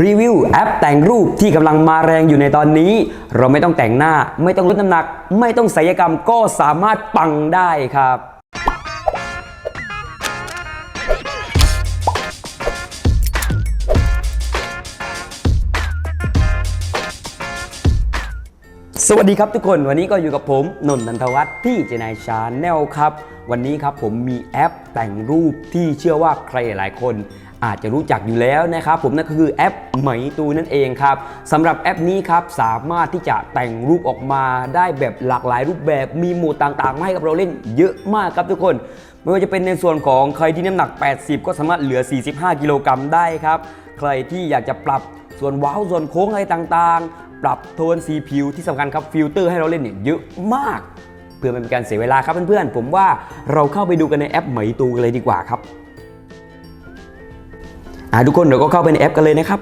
รีวิวแอปแต่งรูปที่กำลังมาแรงอยู่ในตอนนี้ เราไม่ต้องแต่งหน้า ไม่ต้องลดน้ำหนัก ไม่ต้องศัลยกรรมก็สามารถปังได้ครับ สวัสดีครับทุกคนวันนี้ก็อยู่กับผม นนทันทวัฒน์ที่เจนายชาแนลครับ วันนี้ครับผมมีแอปแต่งรูปที่เชื่อว่าใครหลายคน อาจจะรู้จักอยู่แล้วนะครับผมนั่นก็คือแอปไหมตูนั่นเองครับสำหรับแอปนี้ครับสามารถที่จะแต่งรูปออกมาได้แบบหลากหลายรูปแบบมีโหมดต่างๆมาให้กับเราเล่นเยอะมากครับทุกคน ไม่ว่าจะเป็นในส่วนของใครที่น้ำหนัก 80 ก็สามารถเหลือ 45 กิโลกรัมได้ครับใครที่อยากจะปรับส่วนว้าวส่วนโค้งอะไรต่างๆ ปรับโทนสีผิวที่สำคัญครับฟิลเตอร์ให้เราเล่นเนี่ยเยอะมาก เพื่อไม่เป็นการเสียเวลาครับเพื่อนๆผมว่าเราเข้าไปดูกันในแอปไหมตูกันเลยดีกว่าครับ ทุกคนเดี๋ยวก็เข้าไปในแอปกันเลยนะครับ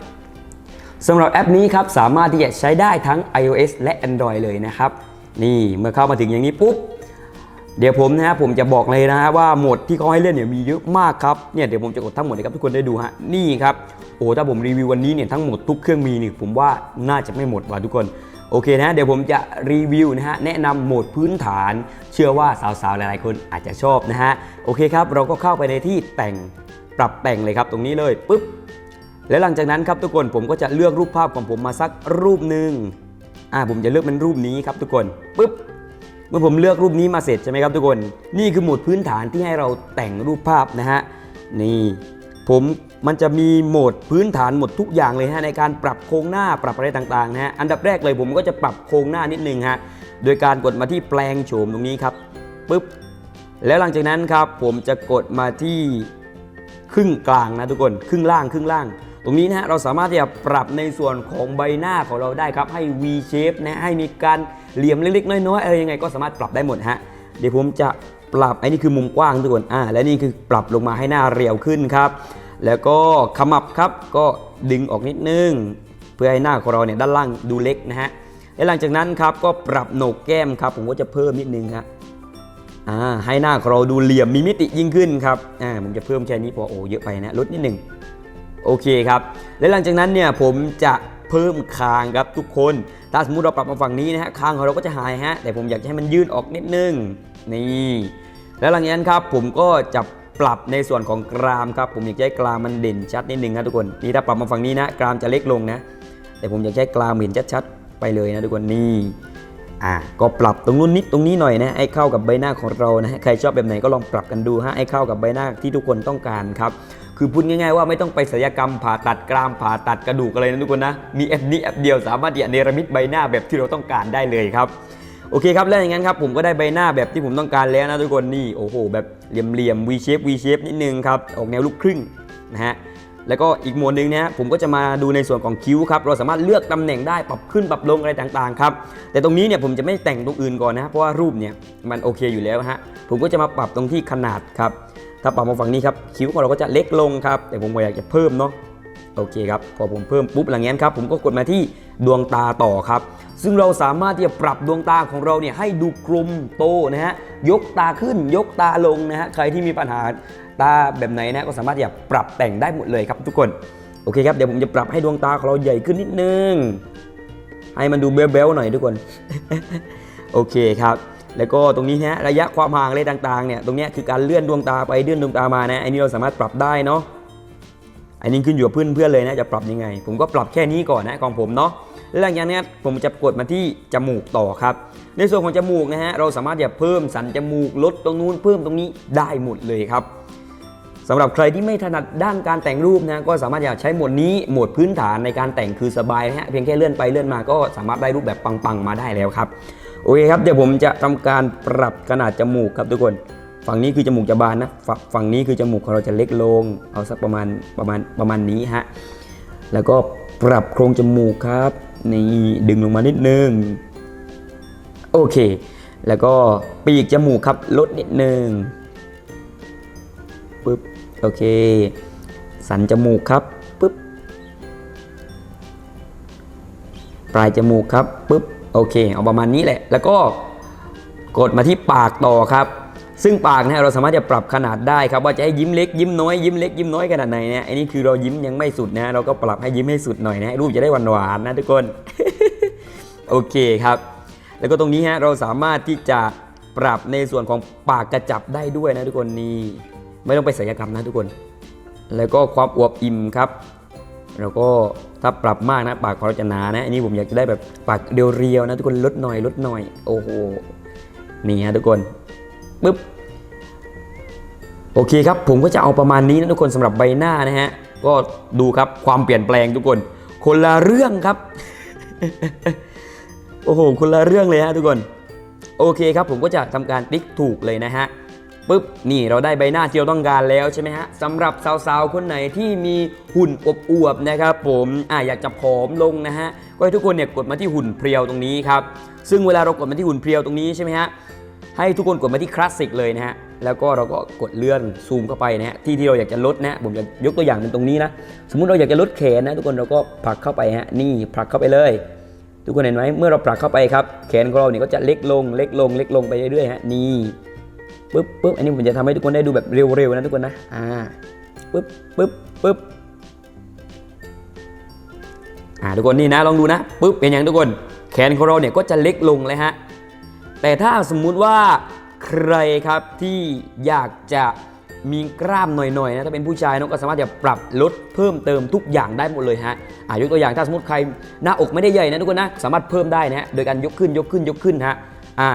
สำหรับแอปนี้ครับสามารถที่จะใช้ได้ทั้ง iOS และ Android เลยนะครับ นี่เมื่อเข้ามาถึงอย่างนี้ปุ๊บเดี๋ยวผมนะฮะผมจะบอกเลยนะฮะว่าโหมดที่เขาให้เล่นเนี่ยมีเยอะมากครับเนี่ยเดี๋ยวผมจะกดทั้งหมดให้ครับทุกคนได้ดูฮะนี่ครับโอ้ถ้าผมรีวิววันนี้เนี่ยทั้งหมดทุกเครื่องมีนี่ผมว่าน่าจะไม่หมดว่ะทุกคนโอเคนะเดี๋ยวผมจะรีวิวนะฮะแนะนำโหมดพื้นฐาน เชื่อว่าสาวๆหลายๆคนอาจจะชอบนะฮะโอเคครับเราก็เข้าไปในที่แต่ง ปรับแต่งเลยครับตรงนี้เลยปุ๊บแล้วหลังจากนั้นครับทุกคนผมก็จะเลือกรูปภาพของผมมาสักรูปหนึ่งอ่าผมจะเลือกเป็นรูปนี้ครับทุกคนปุ๊บเมื่อผมเลือกรูปนี้มาเสร็จใช่ไหมครับทุกคน นี่คือโหมดพื้นฐานที่ให้เราแต่งรูปภาพนะฮะนี่ผมมันจะมีโหมดพื้นฐานหมดทุกอย่างเลยฮะในการปรับโครงหน้าปรับอะไรต่างๆนะฮะอันดับแรกเลยผมก็จะปรับโครงหน้านิดนึงฮะโดยการกดมาที่แปลงโฉมตรงนี้ครับปึ๊บแล้วหลังจากนั้นครับผมจะกดมาที่ ครึ่งกลางนะทุกคนครึ่งล่างครึ่งล่าง ตรงนี้นะฮะเราสามารถที่จะปรับในส่วนของใบหน้าของเราได้ครับ ให้ V shape นะให้มีการเหลี่ยมเล็กๆน้อยๆอะไรยังไงก็สามารถปรับได้หมดฮะเดี๋ยวผมจะปรับไอ้นี่คือมุมกว้างทุกคนอ่าและนี่คือปรับลงมาให้หน้าเรียวขึ้นครับ แล้วก็ขมับครับก็ดึงออกนิดนึง เพื่อให้หน้าของเราเนี่ยด้านล่างดูเล็กนะฮะและหลังจากนั้นครับก็ปรับโหนกแก้มครับผมก็จะเพิ่มนิดนึงครับ อ่าให้หน้าของเราดูเหลี่ยมมีมิติยิ่งขึ้นครับอ่าผมจะเพิ่มแค่นี้พอโอ้เยอะไปนะลดนิดหนึ่งโอเคครับ และหลังจากนั้นเนี่ยผมจะเพิ่มคางครับทุกคน ถ้าสมมติเราปรับมาฝั่งนี้นะฮะคางของเราก็จะหายฮะ แต่ผมอยากให้มันยืดออกนิดนึงนี่ แล้วหลังจากนั้นครับผมก็จะปรับในส่วนของกรามครับ ผมอยากให้กรามมันเด่นชัดนิดนึงครับทุกคน นี่ถ้าปรับมาฝั่งนี้นะกรามจะเล็กลงนะ แต่ผมอยากให้กรามเห็นชัดๆไปเลยนะทุกคนนี่ อะก็ปรับตรงนู้นนิดตรงนี้หน่อยนะให้เข้ากับใบหน้าของเรานะฮะใครชอบแบบไหนก็ลองปรับกันดูฮะให้เข้ากับใบหน้าที่ทุกคนต้องการครับคือพูดง่ายๆว่าไม่ต้องไปศัลยกรรมผ่าตัดกรามผ่าตัดกระดูกอะไรนะทุกคนนะมีแอปนี้แอปเดียวสามารถที่จะเนรมิตใบหน้าแบบที่เราต้องการได้เลยครับโอเคครับแล้วอย่างนั้นครับผมก็ได้ใบหน้าแบบที่ผมต้องการแล้วนะทุกคนนี่โอ้โหแบบเหลี่ยมๆ V shape V shape นิดนึงครับออกแนวลูกครึ่งนะฮะ แล้วก็อีกหมวดหนึ่งเนี่ยผมก็จะมาดูในส่วนของคิ้วครับเราสามารถเลือกตำแหน่งได้ปรับขึ้นปรับลงอะไรต่างๆครับแต่ตรงนี้เนี่ยผมจะไม่แต่งตรงอื่นก่อนนะเพราะว่ารูปเนี่ยมันโอเคอยู่แล้วฮะผมก็จะมาปรับตรงที่ขนาดครับถ้าปรับมาฝั่งนี้ครับคิ้วของเราก็จะเล็กลงครับแต่ผมอยากจะเพิ่มเนาะโอเคครับพอผมเพิ่มปุ๊บหลังนั้นครับผมก็กดมาที่ดวงตาต่อครับ ซึ่งเราสามารถที่จะปรับดวงตาของเราเนี่ยให้ดูกลมโตนะฮะยกตาขึ้นยกตาลงนะฮะใครที่มีปัญหา ตาแบบไหนนะก็สามารถที่จะปรับแต่งได้หมดเลยครับทุกคนโอเคครับเดี๋ยวผมจะปรับให้ดวงตาของเราใหญ่ขึ้นนิดนึงให้มันดูเบลๆหน่อยทุกคนโอเคครับแล้วก็ตรงนี้นะระยะความห่างอะไรต่างๆเนี่ยตรงเนี้ยคือการเลื่อนดวงตาไปเลื่อนดวงตามานะอันนี้เราสามารถปรับได้เนาะอันนี้ขึ้นอยู่กับเพื่อนๆเลยนะจะปรับยังไง ผมก็ปรับแค่นี้ก่อนนะของผมเนาะหลังจากนี้ผมจะกดมาที่จมูกต่อครับ ในส่วนของจมูกนะฮะเราสามารถจะเพิ่มสันจมูกลดตรงนู้นเพิ่มตรงนี้ได้หมดเลยครับ สำหรับใครที่ไม่ถนัดด้านการแต่งรูปนะก็สามารถอยากใช้โหมดนี้โหมดพื้นฐานในการแต่งคือสบายนะฮะเพียงแค่เลื่อนไปเลื่อนมาก็สามารถได้รูปแบบปังๆมาได้แล้วครับโอเคครับเดี๋ยวผมจะทำการปรับขนาดจมูกครับทุกคน ฝั่งนี้คือจมูกจะบานนะฝงฝั่งนี้คือจมูกของเราจะเล็กลง เอาสักประมาณประมาณประมาณนี้ฮะแล้วก็ปรับโครงจมูกครับนี่ดึงลงมานิดนึงโอเค แล้วก็ปีกจมูกครับลดนิดนึงปึ๊บ โอเค สันจมูกครับปึ๊บปลายจมูกครับปึ๊บโอเคเอาประมาณนี้แหละ แล้วก็กดมาที่ปากต่อครับ ซึ่งปากนะเราสามารถจะปรับขนาดได้ครับ ว่าจะให้ยิ้มเล็กยิ้มน้อยยิ้มเล็กยิ้มน้อยขนาดไหนเนี่ยอันนี้คือเรายิ้มยังไม่สุดนะ เราก็ปรับให้ยิ้มให้สุดหน่อยนะรูปจะได้หวานๆนะทุกคนโอเคครับ แล้วก็ตรงนี้ฮะเราสามารถที่จะปรับในส่วนของปากกระจับได้ด้วยนะทุกคนนี่ ไม่ต้องไปศัลยกรรมนะทุกคน แล้วก็ความอวบอิ่มครับ แล้วก็ถ้าปรับมากนะปากของเราจะหนานะ อันนี้ผมอยากจะได้แบบปากเรียวๆนะทุกคนลดหน่อยลดหน่อย โอ้โห นี่ฮะทุกคนปึ๊บ โอเคครับ ผมก็จะเอาประมาณนี้นะทุกคนสำหรับใบหน้านะฮะ ก็ดูครับความเปลี่ยนแปลงทุกคน คนละเรื่องครับ โอ้โห คนละเรื่องเลยฮะทุกคน โอเคครับ ผมก็จะทำการติ๊กถูกเลยนะฮะ ปุ๊บนี่เราได้ใบหน้าที่เราต้องการแล้วใช่ไหมฮะสำหรับสาวๆคนไหนที่มีหุ่นอบอวบนะครับผมอ่าอยากจะผอมลงนะฮะก็ให้ทุกคนเนี่ยกดมาที่หุ่นเพรียวตรงนี้ครับซึ่งเวลาเรากดมาที่หุ่นเพรียวตรงนี้ใช่ไหมฮะให้ทุกคนกดมาที่คลาสสิกเลยนะฮะแล้วก็เราก็กดเลื่อนซูมเข้าไปนะฮะที่ที่เราอยากจะลดนะผมจะยกตัวอย่างเป็นตรงนี้นะสมมุติเราอยากจะลดแขนนะทุกคนเราก็ผลักเข้าไปฮะนี่ผลักเข้าไปเลยทุกคนเห็นไหมเมื่อเราผลักเข้าไปครับแขนของเราเนี่ยก็จะเล็กลงเล็กลงเล็กลงไปเรื่อยๆฮะนี่ ปึ๊บปึ๊บอันนี้ผมจะทำให้ทุกคนได้ดูแบบเร็วๆนะทุกคนนะอ่าปึ๊บปึ๊บปึ๊บอ่าทุกคนนี่นะลองดูนะปึ๊บเป็นอย่างทุกคน แขนของเราเนี่ยก็จะเล็กลงเลยฮะแต่ถ้าสมมุติว่าใครครับที่อยากจะมีกล้ามหน่อยๆนะถ้าเป็นผู้ชายเนอะก็สามารถจะปรับลดเพิ่มเติมทุกอย่างได้หมดเลยฮะอ่ายกตัวอย่างถ้าสมมติใครหน้าอกไม่ได้ใหญ่นะทุกคนนะสามารถเพิ่มได้นะฮะโดยการยกขึ้นยกขึ้นยกขึ้นฮะอ่า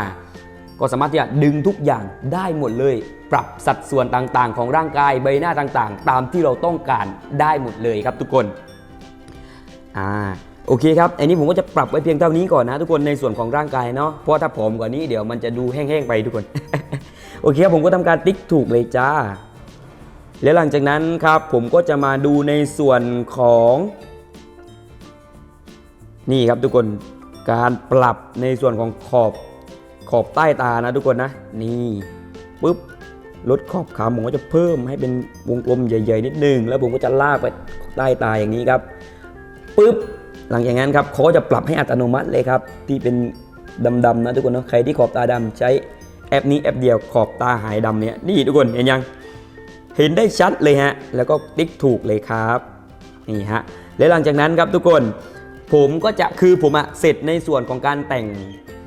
ก็สามารถที่จะดึงทุกอย่างได้หมดเลย ปรับสัดส่วนต่างๆ ของร่างกายใบหน้าต่างๆ ตามที่เราต้องการได้หมดเลยครับทุกคนอ่าโอเคครับ อันนี้ผมก็จะปรับไว้เพียงเท่านี้ก่อนนะทุกคนในส่วนของร่างกายเนาะ เพราะถ้าผอมกว่านี้เดี๋ยวมันจะดูแห้งๆไปทุกคน โอเคครับผมก็ทำการติ๊กถูกเลยจ้า แล้วหลังจากนั้นครับผมก็จะมาดูในส่วนของ นี่ครับทุกคน การปรับในส่วนของขอบ ขอบใต้ตานะทุกคนนะ นี่ปุ๊บลดขอบขาผมก็จะเพิ่มให้เป็นวงกลมใหญ่ๆนิดนึง แล้วผมก็จะลากไปใต้ตาอย่างนี้ครับปุ๊บหลังจากนั้นครับเขาก็จะปรับให้อัตโนมัติเลยครับ ที่เป็นดำๆนะทุกคนเนาะใครที่ขอบตาดำใช้แอปนี้แอปเดียวขอบตาหายดำเนี่ยนี่ทุกคนเห็นยังเห็นได้ชัดเลยฮะ แล้วก็ติ๊กถูกเลยครับนี่ฮะและหลังจากนั้นครับทุกคน ผมก็จะคือผมอะเสร็จในส่วนของการแต่ง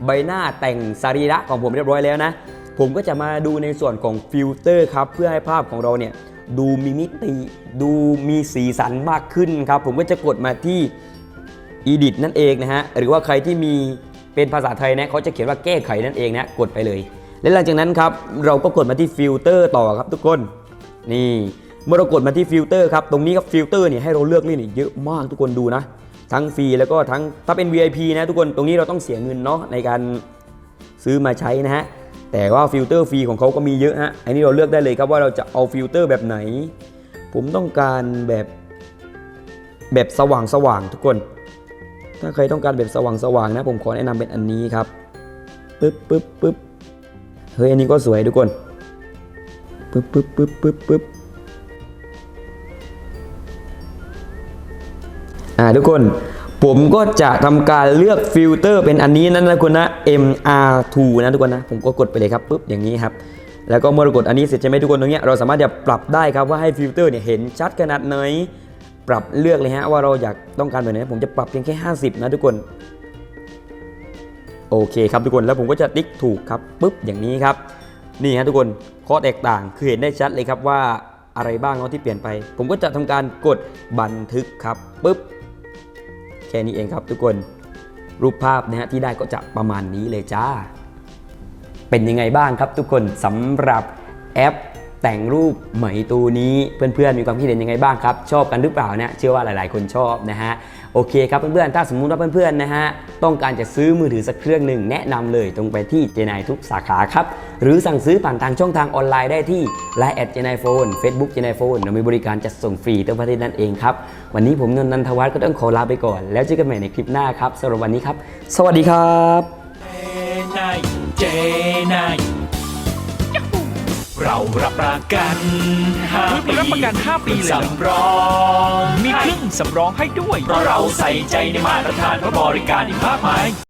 ใบหน้าแต่งสรีระของผมเรียบร้อยแล้วนะ ผมก็จะมาดูในส่วนของฟิลเตอร์ครับ เพื่อให้ภาพของเราเนี่ยดูมีมิติ ดูมีสีสันมากขึ้นครับ ผมก็จะกดมาที่ edit นั่นเองนะฮะ หรือว่าใครที่มีเป็นภาษาไทยนะเขาจะเขียนว่าแก้ไขนั่นเองนะ กดไปเลย และหลังจากนั้นครับ เราก็กดมาที่ฟิลเตอร์ต่อครับทุกคน นี่ เมื่อเรากดมาที่ฟิลเตอร์ครับ ตรงนี้ครับฟิลเตอร์เนี่ยให้เราเลือกเล่นเนี่ยเยอะมากทุกคนดูนะ ทั้งฟรีแล้วก็ทั้งถ้าเป็น VIP นะทุกคนตรงนี้เราต้องเสียเงินเนาะในการซื้อมาใช้นะฮะแต่ว่าฟิลเตอร์ฟรีของเขาก็มีเยอะฮะอันนี้เราเลือกได้เลยครับว่าเราจะเอาฟิลเตอร์แบบไหน ผมต้องการแบบแบบสว่างสว่างทุกคน ถ้าใครต้องการแบบสว่างสว่างนะ ผมขอแนะนำเป็นอันนี้ครับปึ๊บปึ๊บปึ๊บเฮ้ยอันนี้ก็สวยทุกคนปึ๊บปึ๊บปึ๊บปึ๊บปึ๊บ ทุกคน ผมก็จะทำการเลือกฟิลเตอร์เป็นอันนี้นั่นนะคุณนะ MR2 นะทุกคนนะ ผมก็กดไปเลยครับปึ๊บอย่างนี้ครับแล้วก็เมื่อเรากดอันนี้เสร็จใช่ไหมทุกคนตรงนี้เราสามารถจะปรับได้ครับว่าให้ฟิลเตอร์เนี่ยเห็นชัดขนาดไหนปรับเลือกเลยฮะว่าเราอยากต้องการแบบไหนผมจะปรับเพียงแค่ 50 นะทุกคนโอเคครับทุกคนแล้วผมก็จะติ๊กถูกครับปุ๊บอย่างนี้ครับ นี่ฮะทุกคนข้อแตกต่างคือเห็นได้ชัดเลยครับว่าอะไรบ้างเนาะที่เปลี่ยนไป ผมก็จะทำการกดบันทึกครับปุ๊บ แค่นี้เองครับทุกคนรูปภาพนะฮะที่ได้ก็จะประมาณนี้เลยจ้า เป็นยังไงบ้างครับทุกคนสำหรับแอป แต่งรูปไหมตูนี้เพื่อนๆมีความคิดเห็นยังไงบ้างครับ ชอบกันหรือเปล่าเนี่ยเชื่อว่าหลายๆ คนชอบนะฮะโอเคครับเพื่อนๆถ้าสมมุติว่าเพื่อนๆนะฮะต้องการจะซื้อมือถือสักเครื่องหนึ่งแนะนำเลยตรงไปที่เจนายทุกสาขาครับหรือสั่งซื้อผ่านทางช่องทางออนไลน์ได้ที่ Line แอดเจนายโฟนเฟซบุ๊กเจนายโฟนเรามีบริการจัดส่งฟรีทั่วประเทศนั่นเองครับวันนี้ผมนนท์นันทวัฒน์ก็ต้องขอลาไปก่อน แล้วเจอกันใหม่ในคลิปหน้าครับสำหรับวันนี้ครับ สวัสดีครับนาย เจนายเรารับประกันห้าปีรับประกัน 5 ปีเลยเหรอ สำรองมีเครื่องสำรองให้ด้วย เพราะเราใส่ใจในมาตรฐานเพราะบริการอีกมากมาย